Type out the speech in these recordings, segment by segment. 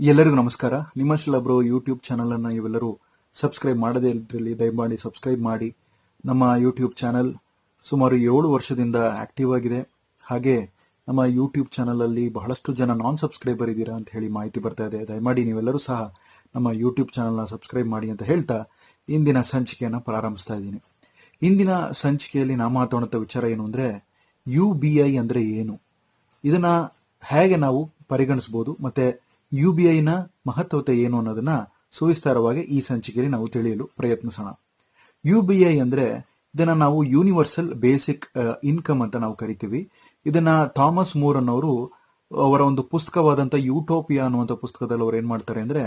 ಎಲ್ಲರಿಗೂ ನಮಸ್ಕಾರ. ನಿಮ್ಮಷ್ಟೊಬ್ಬರು YouTube channel ಅನ್ನ ನೀವೆಲ್ಲರೂ ಸಬ್ಸ್ಕ್ರೈಬ್ ಮಾಡದೇ ಇದ್ರಲ್ಲಿ ದಯಮಾಡಿ ಸಬ್ಸ್ಕ್ರೈಬ್ ಮಾಡಿ. ನಮ್ಮ ಯೂಟ್ಯೂಬ್ ಚಾನಲ್ ಸುಮಾರು ಏಳು ವರ್ಷದಿಂದ ಆಕ್ಟಿವ್ ಆಗಿದೆ. ಹಾಗೆ ನಮ್ಮ ಯೂಟ್ಯೂಬ್ ಚಾನಲ್ ಅಲ್ಲಿ ಬಹಳಷ್ಟು ಜನ ನಾನ್ ಸಬ್ಸ್ಕ್ರೈಬರ್ ಇದ್ದೀರಾ ಅಂತ ಹೇಳಿ ಮಾಹಿತಿ ಬರ್ತಾ ಇದೆ. ದಯಮಾಡಿ ನೀವೆಲ್ಲರೂ ಸಹ ನಮ್ಮ ಯೂಟ್ಯೂಬ್ ಚಾನಲ್ನ ಸಬ್ಸ್ಕ್ರೈಬ್ ಮಾಡಿ ಅಂತ ಹೇಳ್ತಾ ಇಂದಿನ ಸಂಚಿಕೆಯನ್ನು ಪ್ರಾರಂಭಿಸ್ತಾ ಇದ್ದೀನಿ. ಇಂದಿನ ಸಂಚಿಕೆಯಲ್ಲಿ ನಾ ಮಾತಾಡುವಂಥ ವಿಚಾರ ಏನು ಅಂದರೆ ಯು ಬಿ ಐ ಅಂದ್ರೆ ಏನು? ಇದನ್ನ ಹೇಗೆ ನಾವು ಪರಿಗಣಿಸಬಹುದು ಮತ್ತೆ ಯು ಬಿ ಐನ ಮಹತ್ವತೆ ಏನು ಅನ್ನೋದನ್ನ ಸುವಿಸ್ತಾರವಾಗಿ ಈ ಸಂಚಿಕೆಯಲ್ಲಿ ನಾವು ತಿಳಿಯಲು ಪ್ರಯತ್ನಿಸೋಣ. ಯುಬಿಐ ಅಂದ್ರೆ ಇದನ್ನ ನಾವು ಯೂನಿವರ್ಸಲ್ ಬೇಸಿಕ್ ಇನ್ಕಮ್ ಅಂತ ನಾವು ಕರಿತೀವಿ. ಇದನ್ನ ಥಾಮಸ್ ಮೂರ್ ಅನ್ನೋರು ಅವರ ಒಂದು ಪುಸ್ತಕವಾದಂತ ಯೂಟೋಪಿಯಾ ಅನ್ನುವಂಥ ಪುಸ್ತಕದಲ್ಲಿ ಅವ್ರು ಏನ್ ಮಾಡ್ತಾರೆ ಅಂದ್ರೆ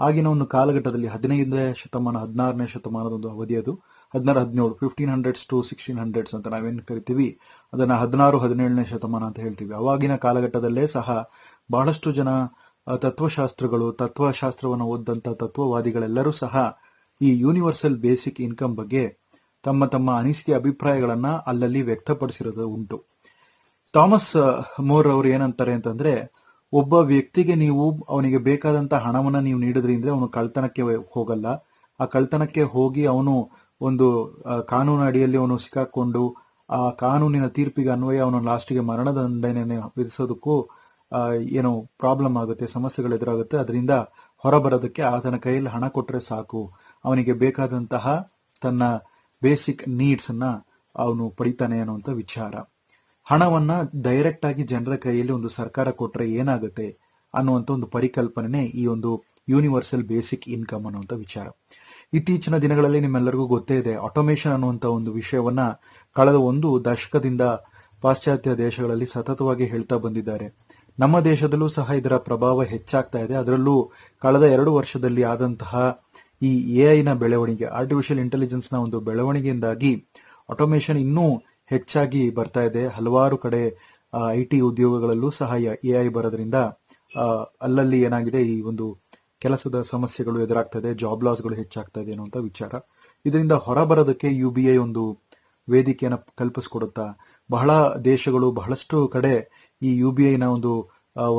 ಆಗಿನ ಒಂದು ಕಾಲಘಟ್ಟದಲ್ಲಿ ಹದಿನೈದನೇ ಶತಮಾನ, ಹದಿನಾರನೇ ಶತಮಾನದ ಒಂದು ಅವಧಿ ಅದು. ಹದಿನಾರು, ಹದಿನೇಳು fifteen hundreds to sixteen hundreds ಅಂತ ನಾವೇನು ಕರಿತೀವಿ. ಅದನ್ನ ಹದಿನಾರು, ಹದಿನೇಳನೇ ಶತಮಾನ ಅಂತ ಹೇಳ್ತೀವಿ. ಅವಾಗಿನ ಕಾಲಘಟ್ಟದಲ್ಲೇ ಸಹ ಬಹಳಷ್ಟು ಜನ ತತ್ವಶಾಸ್ತ್ರಗಳು, ತತ್ವಶಾಸ್ತ್ರವನ್ನು ಓದಂತ ತತ್ವವಾದಿಗಳೆಲ್ಲರೂ ಸಹ ಈ ಯೂನಿವರ್ಸಲ್ ಬೇಸಿಕ್ ಇನ್ಕಮ್ ಬಗ್ಗೆ ತಮ್ಮ ತಮ್ಮ ಅನಿಸಿಕೆ ಅಭಿಪ್ರಾಯಗಳನ್ನ ಅಲ್ಲಲ್ಲಿ ವ್ಯಕ್ತಪಡಿಸಿರೋದು ಉಂಟು. ಥಾಮಸ್ ಮೋರ್ ಅವರು ಏನಂತಾರೆ ಅಂತಂದ್ರೆ, ಒಬ್ಬ ವ್ಯಕ್ತಿಗೆ ನೀವು ಅವನಿಗೆ ಬೇಕಾದಂತ ಹಣವನ್ನ ನೀವು ನೀಡಿದ್ರಿಂದ ಅವನು ಕಳ್ತನಕ್ಕೆ ಹೋಗಲ್ಲ. ಆ ಕಳ್ತನಕ್ಕೆ ಹೋಗಿ ಅವನು ಒಂದು ಕಾನೂನು ಅಡಿಯಲ್ಲಿ ಅವನು ಸಿಕ್ಕಾಕೊಂಡು ಆ ಕಾನೂನಿನ ತೀರ್ಪಿಗೆ ಅನ್ವಯ ಅವನು ಲಾಸ್ಟಿಗೆ ಮರಣದಂಡನೆ ವಿಧಿಸೋದಕ್ಕೂ ಏನೋ ಪ್ರಾಬ್ಲಮ್ ಆಗುತ್ತೆ, ಸಮಸ್ಯೆಗಳು ಎದುರಾಗುತ್ತೆ, ಅದರಿಂದ ಹೊರಬರೋದಕ್ಕೆ ಆತನ ಕೈಯಲ್ಲಿ ಹಣ ಕೊಟ್ಟರೆ ಸಾಕು. ಅವನಿಗೆ ಬೇಕಾದಂತಹ ತನ್ನ ಬೇಸಿಕ್ ನೀಡ್ಸನ್ನು ಅವನು ಪಡಿತಾನೆ ಅನ್ನುವಂಥ ವಿಚಾರ. ಹಣವನ್ನ ಡೈರೆಕ್ಟ್ ಆಗಿ ಜನರ ಕೈಯಲ್ಲಿ ಒಂದು ಸರ್ಕಾರ ಕೊಟ್ಟರೆ ಏನಾಗುತ್ತೆ ಅನ್ನುವಂಥ ಒಂದು ಪರಿಕಲ್ಪನೆ ಈ ಒಂದು ಯೂನಿವರ್ಸಲ್ ಬೇಸಿಕ್ ಇನ್ಕಮ್ ಅನ್ನುವಂಥ ವಿಚಾರ. ಇತ್ತೀಚಿನ ದಿನಗಳಲ್ಲಿ ನಿಮ್ಮೆಲ್ಲರಿಗೂ ಗೊತ್ತೇ ಇದೆ ಆಟೋಮೇಷನ್ ಅನ್ನುವಂಥ ಒಂದು ವಿಷಯವನ್ನ ಕಳೆದ ಒಂದು ದಶಕದಿಂದ ಪಾಶ್ಚಾತ್ಯ ದೇಶಗಳಲ್ಲಿ ಸತತವಾಗಿ ಹೇಳ್ತಾ ಬಂದಿದ್ದಾರೆ. ನಮ್ಮ ದೇಶದಲ್ಲೂ ಸಹ ಇದರ ಪ್ರಭಾವ ಹೆಚ್ಚಾಗ್ತಾ ಇದೆ. ಅದರಲ್ಲೂ ಕಳೆದ ಎರಡು ವರ್ಷದಲ್ಲಿ ಆದಂತಹ ಈ ಎಐ ನ ಬೆಳವಣಿಗೆ ಆರ್ಟಿಫಿಷಿಯಲ್ ಇಂಟೆಲಿಜೆನ್ಸ್ನ ಒಂದು ಬೆಳವಣಿಗೆಯಿಂದಾಗಿ ಆಟೋಮೇಷನ್ ಇನ್ನೂ ಹೆಚ್ಚಾಗಿ ಬರ್ತಾ ಇದೆ. ಹಲವಾರು ಕಡೆ ಐ ಟಿ ಉದ್ಯೋಗಗಳಲ್ಲೂ ಸಹ ಎಐ ಬರೋದ್ರಿಂದ ಅಲ್ಲಲ್ಲಿ ಏನಾಗಿದೆ, ಈ ಒಂದು ಕೆಲಸದ ಸಮಸ್ಯೆಗಳು ಎದುರಾಗ್ತಾ ಇದೆ ಜಾಬ್ ಲಾಸ್ಗಳು ಹೆಚ್ಚಾಗ್ತಾ ಇದೆ ಅನ್ನುವಂಥ ವಿಚಾರ. ಇದರಿಂದ ಹೊರಬರೋದಕ್ಕೆ ಯು ಬಿ ಐ ಒಂದು ವೇದಿಕೆಯನ್ನು ಕಲ್ಪಿಸ್ಕೊಡುತ್ತಾ, ಬಹಳ ದೇಶಗಳು ಬಹಳಷ್ಟು ಕಡೆ ಈ ಯು ಬಿ ಐನ ಒಂದು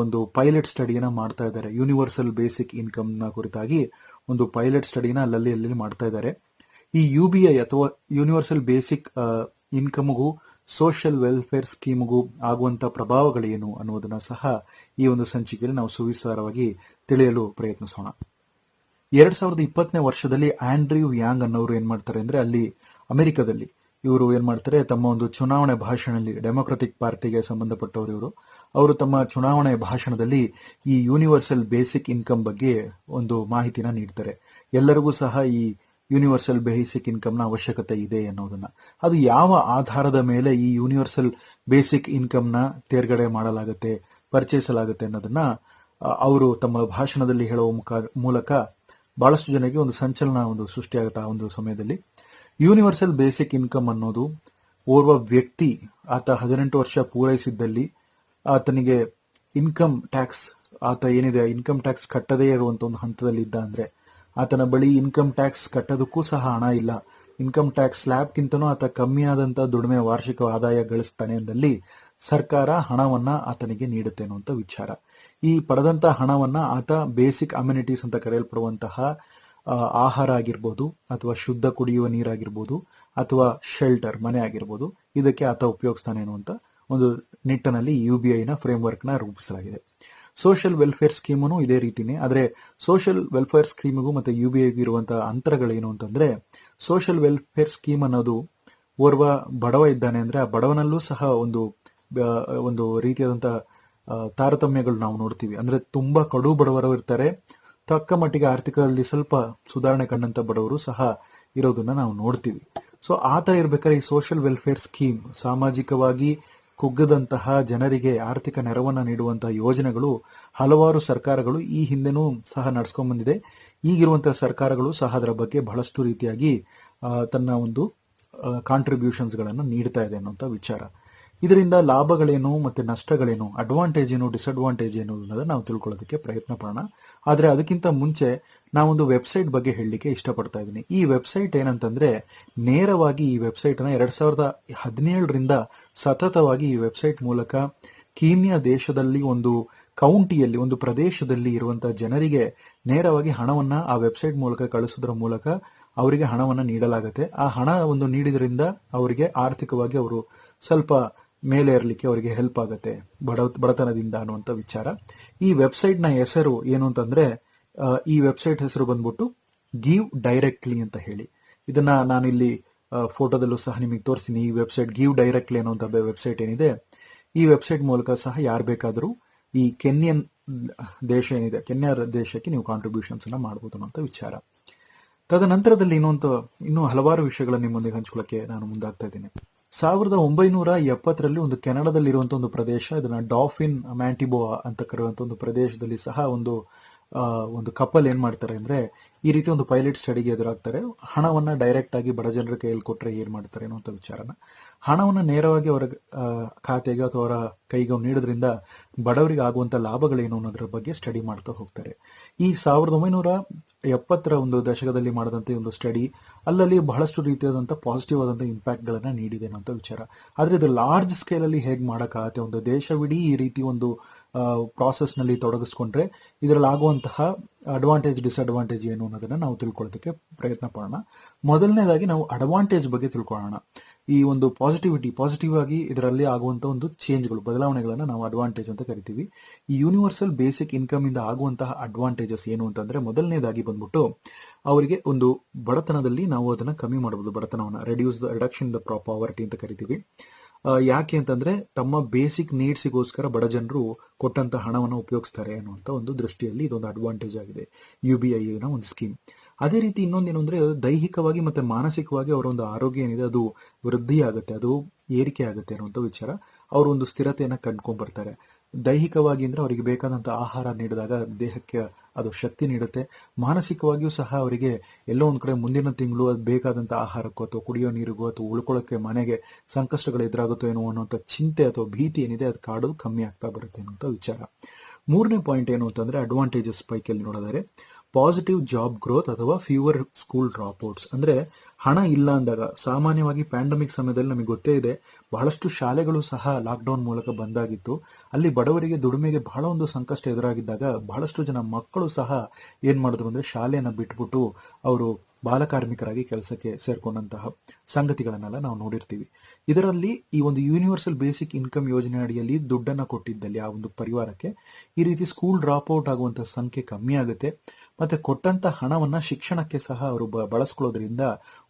ಒಂದು ಪೈಲಟ್ ಸ್ಟಡಿಯನ್ನ ಮಾಡ್ತಾ ಇದ್ದಾರೆ. ಯೂನಿವರ್ಸಲ್ ಬೇಸಿಕ್ ಇನ್ಕಮ್ನ ಕುರಿತಾಗಿ ಒಂದು ಪೈಲಟ್ ಸ್ಟಡಿನ ಅಲ್ಲಲ್ಲಿ ಅಲ್ಲಿ ಮಾಡ್ತಾ ಇದ್ದಾರೆ. ಈ ಯು ಬಿ ಐ ಅಥವಾ ಯೂನಿವರ್ಸಲ್ ಬೇಸಿಕ್ ಇನ್ಕಮ್ಗೂ ಸೋಷಿಯಲ್ ವೆಲ್ಫೇರ್ ಸ್ಕೀಮ್ಗೂ ಆಗುವಂತ ಪ್ರಭಾವಗಳೇನು ಅನ್ನೋದನ್ನು ಸಹ ಈ ಒಂದು ಸಂಚಿಕೆಯಲ್ಲಿ ನಾವು ಸುವಿಸ್ತಾರವಾಗಿ ತಿಳಿಯಲು ಪ್ರಯತ್ನಿಸೋಣ. ಎರಡ್ ಸಾವಿರದ ಇಪ್ಪತ್ತನೇ ವರ್ಷದಲ್ಲಿ ಆಂಡ್ರ್ಯೂ ಯಾಂಗ್ ಅನ್ನೋರು ಏನ್ ಮಾಡ್ತಾರೆ ಅಂದ್ರೆ ಅಲ್ಲಿ ಅಮೆರಿಕದಲ್ಲಿ ಇವರು ಏನ್ ಮಾಡ್ತಾರೆ, ತಮ್ಮ ಒಂದು ಚುನಾವಣೆ ಭಾಷಣದಲ್ಲಿ ಡೆಮೊಕ್ರೆಟಿಕ್ ಪಾರ್ಟಿಗೆ ಸಂಬಂಧಪಟ್ಟವರು ಇವರು. ಅವರು ತಮ್ಮ ಚುನಾವಣೆ ಭಾಷಣದಲ್ಲಿ ಈ ಯೂನಿವರ್ಸಲ್ ಬೇಸಿಕ್ ಇನ್ಕಮ್ ಬಗ್ಗೆ ಒಂದು ಮಾಹಿತಿನ ನೀಡ್ತಾರೆ. ಎಲ್ಲರಿಗೂ ಸಹ ಈ ಯೂನಿವರ್ಸಲ್ ಬೇಸಿಕ್ ಇನ್ಕಮ್ನ ಅವಶ್ಯಕತೆ ಇದೆ ಅನ್ನೋದನ್ನ ಅದು ಯಾವ ಆಧಾರದ ಮೇಲೆ ಈ ಯೂನಿವರ್ಸಲ್ ಬೇಸಿಕ್ ಇನ್ಕಮ್ನ ತೇರ್ಗಡೆ ಮಾಡಲಾಗುತ್ತೆ, ಪರಿಚಯಿಸಲಾಗುತ್ತೆ ಅನ್ನೋದನ್ನ ಅವರು ತಮ್ಮ ಭಾಷಣದಲ್ಲಿ ಹೇಳುವ ಮೂಲಕ ಬಹಳಷ್ಟು ಜನರಿಗೆ ಒಂದು ಸಂಚಲನ ಒಂದು ಸೃಷ್ಟಿಯಾಗುತ್ತೆ ಆ ಒಂದು ಸಮಯದಲ್ಲಿ. ಯೂನಿವರ್ಸಲ್ ಬೇಸಿಕ್ ಇನ್ಕಮ್ ಅನ್ನೋದು ಓರ್ವ ವ್ಯಕ್ತಿ ಆತ ಹದಿನೆಂಟು ವರ್ಷ ಪೂರೈಸಿದ್ದಲ್ಲಿ ಆತನಿಗೆ ಇನ್ಕಮ್ ಟ್ಯಾಕ್ಸ್ ಆತ ಏನಿದೆ ಇನ್ಕಮ್ ಟ್ಯಾಕ್ಸ್ ಕಟ್ಟದೇ ಇರುವಂತ ಒಂದು ಹಂತದಲ್ಲಿ ಇದ್ದ ಅಂದ್ರೆ ಆತನ ಬಳಿ ಇನ್ಕಮ್ ಟ್ಯಾಕ್ಸ್ ಕಟ್ಟೋದಕ್ಕೂ ಸಹ ಹಣ ಇಲ್ಲ. ಇನ್ಕಮ್ ಟ್ಯಾಕ್ಸ್ ಸ್ಲ್ಯಾಬ್ಗಿಂತನೂ ಆತ ಕಮ್ಮಿಯಾದಂತ ದುಡಿಮೆ ವಾರ್ಷಿಕ ಆದಾಯ ಗಳಿಸ್ತಾನೆ ಅಂದಲ್ಲಿ ಸರ್ಕಾರ ಹಣವನ್ನ ಆತನಿಗೆ ನೀಡುತ್ತೆ ಅನ್ನುವಂಥ ವಿಚಾರ. ಈ ಪಡೆದಂತ ಹಣವನ್ನ ಆತ ಬೇಸಿಕ್ ಅಮ್ಯುನಿಟೀಸ್ ಅಂತ ಕರೆಯಲ್ಪಡುವಂತಹ ಆಹಾರ ಆಗಿರ್ಬೋದು ಅಥವಾ ಶುದ್ಧ ಕುಡಿಯುವ ನೀರಾಗಿರ್ಬೋದು ಅಥವಾ ಶೆಲ್ಟರ್ ಮನೆ ಆಗಿರ್ಬೋದು, ಇದಕ್ಕೆ ಆತ ಉಪಯೋಗಿಸ್ತಾನೆ ಅಂತ ಒಂದು ನಿಟ್ಟಿನಲ್ಲಿ ಯು ಬಿ ಐನ ಫ್ರೇಮ್ವರ್ಕ್ನ ರೂಪಿಸಲಾಗಿದೆ. ಸೋಷಿಯಲ್ ವೆಲ್ಫೇರ್ ಸ್ಕೀಮನ್ನು ಇದೇ ರೀತಿನೇ. ಆದರೆ ಸೋಷಿಯಲ್ ವೆಲ್ಫೇರ್ ಸ್ಕೀಮಿಗೂ ಮತ್ತೆ ಯು ಬಿ ಐಗೂ ಇರುವಂತಹ ಅಂತರಗಳೇನು ಅಂತಂದ್ರೆ ಸೋಷಿಯಲ್ ವೆಲ್ಫೇರ್ ಸ್ಕೀಮ್ ಅನ್ನೋದು ಓರ್ವ ಬಡವ ಇದ್ದಾನೆ ಅಂದ್ರೆ ಆ ಬಡವನಲ್ಲೂ ಸಹ ಒಂದು ಒಂದು ರೀತಿಯಾದಂಥ ತಾರತಮ್ಯಗಳು ನಾವು ನೋಡ್ತೀವಿ. ಅಂದ್ರೆ ತುಂಬಾ ಕಡು ಬಡವರು ಇರ್ತಾರೆ. ತಕ್ಕ ಮಟ್ಟಿಗೆ ಆರ್ಥಿಕದಲ್ಲಿ ಸ್ವಲ್ಪ ಸುಧಾರಣೆ ಕಂಡಂತ ಬಡವರು ಸಹ ಇರೋದನ್ನ ನಾವು ನೋಡ್ತೀವಿ. ಸೊ ಆ ಥರ ಇರ್ಬೇಕಾದ್ರೆ ಈ ಸೋಷಿಯಲ್ ವೆಲ್ಫೇರ್ ಸ್ಕೀಮ್ ಸಾಮಾಜಿಕವಾಗಿ ಕುಗ್ಗದಂತಹ ಜನರಿಗೆ ಆರ್ಥಿಕ ನೆರವನ್ನು ನೀಡುವಂತಹ ಯೋಜನೆಗಳು ಹಲವಾರು ಸರ್ಕಾರಗಳು ಈ ಹಿಂದೆನೂ ಸಹ ನಡ್ಸ್ಕೊಂಡ್ ಬಂದಿದೆ. ಈಗಿರುವಂತಹ ಸರ್ಕಾರಗಳು ಸಹ ಅದರ ಬಗ್ಗೆ ಬಹಳಷ್ಟು ರೀತಿಯಾಗಿ ತನ್ನ ಒಂದು ಕಾಂಟ್ರಿಬ್ಯೂಷನ್ಸ್ಗಳನ್ನು ನೀಡ್ತಾ ಇದೆ ಅನ್ನುವಂಥ ವಿಚಾರ. ಇದರಿಂದ ಲಾಭಗಳೇನು ಮತ್ತೆ ನಷ್ಟಗಳೇನು ಅಡ್ವಾಂಟೇಜ್ ಏನು ಡಿಸ್ಅಡ್ವಾಂಟೇಜ್ ಏನು ಅನ್ನೋದನ್ನ ನಾವು ತಿಳ್ಕೊಳ್ಳೋದಕ್ಕೆ ಪ್ರಯತ್ನ ಪಡೋಣ. ಆದರೆ ಅದಕ್ಕಿಂತ ಮುಂಚೆ ನಾವೊಂದು ವೆಬ್ಸೈಟ್ ಬಗ್ಗೆ ಹೇಳಲಿಕ್ಕೆ ಇಷ್ಟಪಡ್ತಾ ಇದ್ದೀನಿ. ಈ ವೆಬ್ಸೈಟ್ ಏನಂತಂದ್ರೆ ನೇರವಾಗಿ ಈ ವೆಬ್ಸೈಟ್ ಅನ್ನ ಎರಡ್ ಸಾವಿರದ ಹದಿನೇಳರಿಂದ ಸತತವಾಗಿ ಈ ವೆಬ್ಸೈಟ್ ಮೂಲಕ ಕೀನ್ಯಾ ದೇಶದಲ್ಲಿ ಒಂದು ಕೌಂಟಿಯಲ್ಲಿ ಒಂದು ಪ್ರದೇಶದಲ್ಲಿ ಇರುವಂತಹ ಜನರಿಗೆ ನೇರವಾಗಿ ಹಣವನ್ನ ಆ ವೆಬ್ಸೈಟ್ ಮೂಲಕ ಕಳಿಸೋದ್ರ ಮೂಲಕ ಅವರಿಗೆ ಹಣವನ್ನ ನೀಡಲಾಗುತ್ತೆ. ಆ ಹಣ ಒಂದು ನೀಡಿದ್ರಿಂದ ಅವರಿಗೆ ಆರ್ಥಿಕವಾಗಿ ಅವರು ಸ್ವಲ್ಪ ಮೇಲೆ ಇರಲಿಕ್ಕೆ ಅವರಿಗೆ ಹೆಲ್ಪ್ ಆಗುತ್ತೆ, ಬಡ, ಬಡತನದಿಂದ ಅನ್ನುವಂಥ ವಿಚಾರ. ಈ ವೆಬ್ಸೈಟ್ನ ಹೆಸರು ಏನು ಅಂತಂದ್ರೆ ಈ ವೆಬ್ಸೈಟ್ ಹೆಸರು ಬಂದ್ಬಿಟ್ಟು ಗಿವ್ ಡೈರೆಕ್ಟ್ಲಿ ಅಂತ ಹೇಳಿ. ಇದನ್ನ ನಾನಿಲ್ಲಿ ಫೋಟೋದಲ್ಲೂ ಸಹ ನಿಮಗೆ ತೋರಿಸ್ತೀನಿ. ಈ ವೆಬ್ಸೈಟ್ ಗಿವ್ ಡೈರೆಕ್ಟ್ಲಿ ಅನ್ನುವಂಥ ವೆಬ್ಸೈಟ್ ಏನಿದೆ, ಈ ವೆಬ್ಸೈಟ್ ಮೂಲಕ ಸಹ ಯಾರು ಬೇಕಾದರೂ ಈ ಕೆನ್ಯನ್, ದೇಶ ಏನಿದೆ, ಕೆನ್ಯಾ ದೇಶಕ್ಕೆ ನೀವು ಕಾಂಟ್ರಿಬ್ಯೂಷನ್ಸ್ ಅನ್ನ ಮಾಡಬಹುದು ಅನ್ನೋಂಥ ವಿಚಾರ. ತದನಂತರದಲ್ಲಿ ಇನ್ನೊಂದು, ಇನ್ನೂ ಹಲವಾರು ವಿಷಯಗಳನ್ನು ನಿಮ್ಮೊಂದಿಗೆ ಹಂಚ್ಕೊಳ್ಳೋಕ್ಕೆ ನಾನು ಮುಂದಾಗ್ತಾ ಇದ್ದೀನಿ. ಸಾವಿರದ ಒಂಬೈನೂರ ಎಪ್ಪತ್ತರಲ್ಲಿ ಒಂದು ಕೆನಡಾದಲ್ಲಿರುವಂತಹ ಒಂದು ಪ್ರದೇಶ, ಇದನ್ನ ಡಾಫಿನ್ ಮ್ಯಾಂಟಿಬೋವಾ ಅಂತ ಕರೆಯುವಂತ ಒಂದು ಪ್ರದೇಶದಲ್ಲಿ ಸಹ ಒಂದು ಒಂದು ಕಪಲ್ ಏನ್ ಮಾಡ್ತಾರೆ ಅಂದ್ರೆ ಈ ರೀತಿ ಒಂದು ಪೈಲಟ್ ಸ್ಟಡಿಗೆ ಎದುರಾಗ್ತಾರೆ. ಹಣವನ್ನ ಡೈರೆಕ್ಟ್ ಆಗಿ ಬಡ ಜನರ ಕೈಯಲ್ಲಿ ಕೊಟ್ರೆ ಏನ್ ಮಾಡ್ತಾರೆ ಅನ್ನುವಂಥ ವಿಚಾರನ. ಹಣವನ್ನ ನೇರವಾಗಿ ಅವರ ಖಾತೆಗೆ ಅಥವಾ ಅವರ ಕೈಗೆ ನೀಡೋದ್ರಿಂದ ಬಡವರಿಗೆ ಆಗುವಂತ ಲಾಭಗಳೇನು ಅನ್ನೋದ್ರ ಬಗ್ಗೆ ಸ್ಟಡಿ ಮಾಡ್ತಾ ಹೋಗ್ತಾರೆ. ಈ ಸಾವಿರದ ಒಂಬೈನೂರ ಎಪ್ಪತ್ತರ ಒಂದು ದಶಕದಲ್ಲಿ ಮಾಡಿದಂಥ ಒಂದು ಸ್ಟಡಿ ಅಲ್ಲಲ್ಲಿ ಬಹಳಷ್ಟು ರೀತಿಯಾದಂಥ ಪಾಸಿಟಿವ್ ಆದಂಥ ಇಂಪ್ಯಾಕ್ಟ್ಗಳನ್ನು ನೀಡಿದೆ ಅನ್ನೋಂಥ ವಿಚಾರ. ಆದರೆ ಇದು ಲಾರ್ಜ್ ಸ್ಕೇಲಲ್ಲಿ ಹೇಗೆ ಮಾಡೋಕ್ಕಾಗತ್ತೆ? ಒಂದು ದೇಶವಿಡೀ ಈ ರೀತಿ ಒಂದು ಪ್ರಾಸೆಸ್ನಲ್ಲಿ ತೊಡಗಿಸ್ಕೊಂಡ್ರೆ ಇದರಲ್ಲಿ ಆಗುವಂತಹ ಅಡ್ವಾಂಟೇಜ್ ಡಿಸ್ಅಡ್ವಾಂಟೇಜ್ ಏನು ಅನ್ನೋದನ್ನು ನಾವು ತಿಳ್ಕೊಳ್ಳೋದಕ್ಕೆ ಪ್ರಯತ್ನ ಪಡೋಣ. ಮೊದಲನೇದಾಗಿ ನಾವು ಅಡ್ವಾಂಟೇಜ್ ಬಗ್ಗೆ ತಿಳ್ಕೊಳ್ಳೋಣ. ಈ ಒಂದು ಪಾಸಿಟಿವಿಟಿ ಪಾಸಿಟಿವ್ ಆಗಿ ಇದರಲ್ಲಿ ಆಗುವಂತಹ ಒಂದು ಚೇಂಜ್ಗಳು ಬದಲಾವಣೆಗಳನ್ನು ನಾವು ಅಡ್ವಾಂಟೇಜ್ ಅಂತ ಕರಿತೀವಿ. ಈ ಯೂನಿವರ್ಸಲ್ ಬೇಸಿಕ್ ಇನ್ಕಮ್ ಇಂದ ಆಗುವಂತಹ ಅಡ್ವಾಂಟೇಜಸ್ ಏನು ಅಂತಂದ್ರೆ ಮೊದಲನೇದಾಗಿ ಬಂದ್ಬಿಟ್ಟು ಅವರಿಗೆ ಒಂದು ಬಡತನದಲ್ಲಿ ನಾವು ಅದನ್ನ ಕಮ್ಮಿ ಮಾಡಬಹುದು ಬಡತನವನ್ನ reduce the reduction the poverty ಅಂತ ಕರಿತೀವಿ. ಯಾಕೆ ಅಂತಂದ್ರೆ ತಮ್ಮ ಬೇಸಿಕ್ ನೀಡ್ಸಿಗೋಸ್ಕರ ಬಡ ಜನರು ಕೊಟ್ಟಂತ ಹಣವನ್ನು ಉಪಯೋಗಿಸ್ತಾರೆ ಅನ್ನುವಂತ ಒಂದು ದೃಷ್ಟಿಯಲ್ಲಿ ಇದೊಂದು ಅಡ್ವಾಂಟೇಜ್ ಆಗಿದೆ. ಯು ಬಿ ಐ ನ ಒಂದು ಸ್ಕೀಮ್ ಅದೇ ರೀತಿ ಇನ್ನೊಂದೇನು ಅಂದ್ರೆ ದೈಹಿಕವಾಗಿ ಮತ್ತೆ ಮಾನಸಿಕವಾಗಿ ಅವರ ಒಂದು ಆರೋಗ್ಯ ಏನಿದೆ, ಅದು ವೃದ್ಧಿ ಆಗುತ್ತೆ, ಅದು ಏರಿಕೆ ಆಗುತ್ತೆ ಅನ್ನುವಂಥ ವಿಚಾರ. ಅವರು ಒಂದು ಸ್ಥಿರತೆಯನ್ನ ಕಂಡ್ಕೊಂಡ್ ಬರ್ತಾರೆ. ದೈಹಿಕವಾಗಿ ಅಂದ್ರೆ ಅವರಿಗೆ ಬೇಕಾದಂತ ಆಹಾರ ನೀಡಿದಾಗ ದೇಹಕ್ಕೆ ಅದು ಶಕ್ತಿ ನೀಡುತ್ತೆ. ಮಾನಸಿಕವಾಗಿಯೂ ಸಹ ಅವರಿಗೆ ಎಲ್ಲೋ ಒಂದು ಕಡೆ ಮುಂದಿನ ತಿಂಗಳು ಅದು ಬೇಕಾದಂತ ಆಹಾರಕ್ಕೂ ಅಥವಾ ಕುಡಿಯೋ ನೀರಿಗೂ ಅಥವಾ ಉಳ್ಕೊಳ್ಳೋಕೆ ಮನೆಗೆ ಸಂಕಷ್ಟಗಳು ಎದುರಾಗುತ್ತೋ ಏನೋ ಅನ್ನೋಂಥ ಚಿಂತೆ ಅಥವಾ ಭೀತಿ ಏನಿದೆ ಅದು ಕಾಡೋದು ಕಮ್ಮಿ ಆಗ್ತಾ ಬರುತ್ತೆ ಅನ್ನುವಂಥ ವಿಚಾರ. ಮೂರನೇ ಪಾಯಿಂಟ್ ಏನು ಅಂತಂದ್ರೆ ಅಡ್ವಾಂಟೇಜಸ್ ಪೈಕಲ್ಲಿ ನೋಡಿದರೆ ಪಾಸಿಟಿವ್ ಜಾಬ್ ಗ್ರೋತ್ ಅಥವಾ ಫ್ಯೂವರ್ ಸ್ಕೂಲ್ ಡ್ರಾಪ್ ಔಟ್ಸ್ ಅಂದ್ರೆ ಹಣ ಇಲ್ಲ ಅಂದಾಗ ಸಾಮಾನ್ಯವಾಗಿ ಪ್ಯಾಂಡಮಿಕ್ ಸಮಯದಲ್ಲಿ ನಮಗೆ ಗೊತ್ತೇ ಇದೆ ಬಹಳಷ್ಟು ಶಾಲೆಗಳು ಸಹ ಲಾಕ್ಡೌನ್ ಮೂಲಕ ಬಂದಾಗಿತ್ತು. ಅಲ್ಲಿ ಬಡವರಿಗೆ ದುಡಿಮೆಗೆ ಬಹಳ ಒಂದು ಸಂಕಷ್ಟ ಎದುರಾಗಿದ್ದಾಗ ಬಹಳಷ್ಟು ಜನ ಮಕ್ಕಳು ಸಹ ಏನ್ ಮಾಡಿದ್ರು ಅಂದ್ರೆ ಶಾಲೆಯನ್ನ ಬಿಟ್ಬಿಟ್ಟು ಅವರು ಬಾಲಕಾರ್ಮಿಕರಾಗಿ ಕೆಲಸಕ್ಕೆ ಸೇರ್ಕೊಂಡಂತಹ ಸಂಗತಿಗಳನ್ನೆಲ್ಲ ನಾವು ನೋಡಿರ್ತೀವಿ. ಇದರಲ್ಲಿ ಈ ಒಂದು ಯೂನಿವರ್ಸಲ್ ಬೇಸಿಕ್ ಇನ್ಕಮ್ ಯೋಜನೆ ಅಡಿಯಲ್ಲಿ ದುಡ್ಡನ್ನ ಕೊಟ್ಟಿದ್ದಲ್ಲಿ ಆ ಒಂದು ಪರಿವಾರಕ್ಕೆ ಈ ರೀತಿ ಸ್ಕೂಲ್ ಡ್ರಾಪ್ ಔಟ್ ಆಗುವಂತಹ ಸಂಖ್ಯೆ ಕಮ್ಮಿ ಆಗುತ್ತೆ. ಮತ್ತೆ ಕೊಟ್ಟಂತ ಹಣವನ್ನ ಶಿಕ್ಷಣಕ್ಕೆ ಸಹ ಅವರು ಬಳಸ್ಕೊಳ್ಳೋದ್ರಿಂದ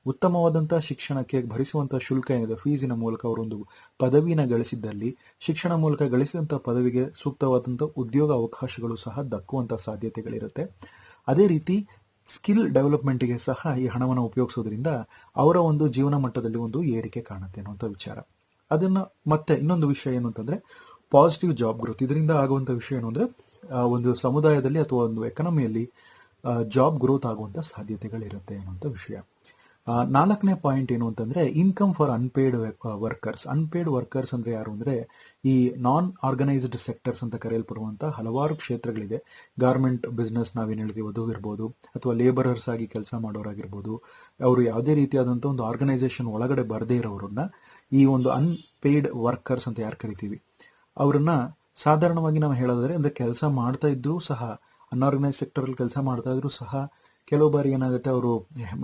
ಉತ್ತಮವಾದಂತಹ ಶಿಕ್ಷಣಕ್ಕೆ ಭರಿಸುವಂತಹ ಶುಲ್ಕ ಏನಿದೆ ಫೀಸಿನ ಮೂಲಕ ಅವರೊಂದು ಪದವಿನ ಗಳಿಸಿದ್ದಲ್ಲಿ ಶಿಕ್ಷಣ ಮೂಲಕ ಗಳಿಸಿದಂಥ ಪದವಿಗೆ ಸೂಕ್ತವಾದಂಥ ಉದ್ಯೋಗ ಅವಕಾಶಗಳು ಸಹ ದಕ್ಕುವಂಥ ಸಾಧ್ಯತೆಗಳಿರುತ್ತೆ. ಅದೇ ರೀತಿ ಸ್ಕಿಲ್ ಡೆವಲಪ್ಮೆಂಟ್ಗೆ ಸಹ ಈ ಹಣವನ್ನು ಉಪಯೋಗಿಸೋದ್ರಿಂದ ಅವರ ಒಂದು ಜೀವನ ಮಟ್ಟದಲ್ಲಿ ಒಂದು ಏರಿಕೆ ಕಾಣುತ್ತೆ ಅನ್ನುವಂಥ ವಿಚಾರ. ಅದನ್ನ ಮತ್ತೆ ಇನ್ನೊಂದು ವಿಷಯ ಏನು ಅಂತಂದ್ರೆ ಪಾಸಿಟಿವ್ ಜಾಬ್ ಗ್ರೋತ್ ಇದರಿಂದ ಆಗುವಂತ ವಿಷಯ ಏನು ಅಂದರೆ ಒಂದು ಸಮುದಾಯದಲ್ಲಿ ಅಥವಾ ಒಂದು ಎಕನಮಿಯಲ್ಲಿ ಜಾಬ್ ಗ್ರೋತ್ ಆಗುವಂತ ಸಾಧ್ಯತೆಗಳಿರುತ್ತೆ ಅನ್ನುವಂಥ ವಿಷಯ. ನಾಲ್ಕನೇ ಪಾಯಿಂಟ್ ಏನು ಅಂತಂದ್ರೆ income for unpaid workers unpaid workers ಅಂದ್ರೆ ಯಾರು ಅಂದ್ರೆ, ಈ ನಾನ್ ಆರ್ಗನೈಸ್ಡ್ ಸೆಕ್ಟರ್ಸ್ ಅಂತ ಕರೆಯಲ್ಪಡುವಂತಹ ಹಲವಾರು ಕ್ಷೇತ್ರಗಳಿದೆ. ಗಾರ್ಮೆಂಟ್ ಬಿಸ್ನೆಸ್ ನಾವೇನು ಹೇಳ್ತೀವಿ ಅದು ಇರ್ಬೋದು ಅಥವಾ ಲೇಬರರ್ಸ್ ಆಗಿ ಕೆಲಸ ಮಾಡೋರಾಗಿರ್ಬೋದು. ಅವರು ಯಾವುದೇ ರೀತಿಯಾದಂಥ ಒಂದು ಆರ್ಗನೈಸೇಷನ್ ಒಳಗಡೆ ಬರದೇ ಇರೋರನ್ನ ಈ ಒಂದು ಅನ್ಪೇಯ್ಡ್ ವರ್ಕರ್ಸ್ ಅಂತ ಯಾರು ಕರಿತೀವಿ, ಅವರನ್ನ ಸಾಧಾರಣವಾಗಿ ನಾವು ಹೇಳೋದಾದ್ರೆ, ಅಂದ್ರೆ ಕೆಲಸ ಮಾಡ್ತಾ ಇದ್ರೂ ಸಹ ಅನ್ಆರ್ಗನೈಸ್ ಸೆಕ್ಟರ್ ಅಲ್ಲಿ ಕೆಲಸ ಮಾಡ್ತಾ ಇದ್ರೂ ಸಹ ಕೆಲವು ಬಾರಿ ಏನಾಗುತ್ತೆ, ಅವರು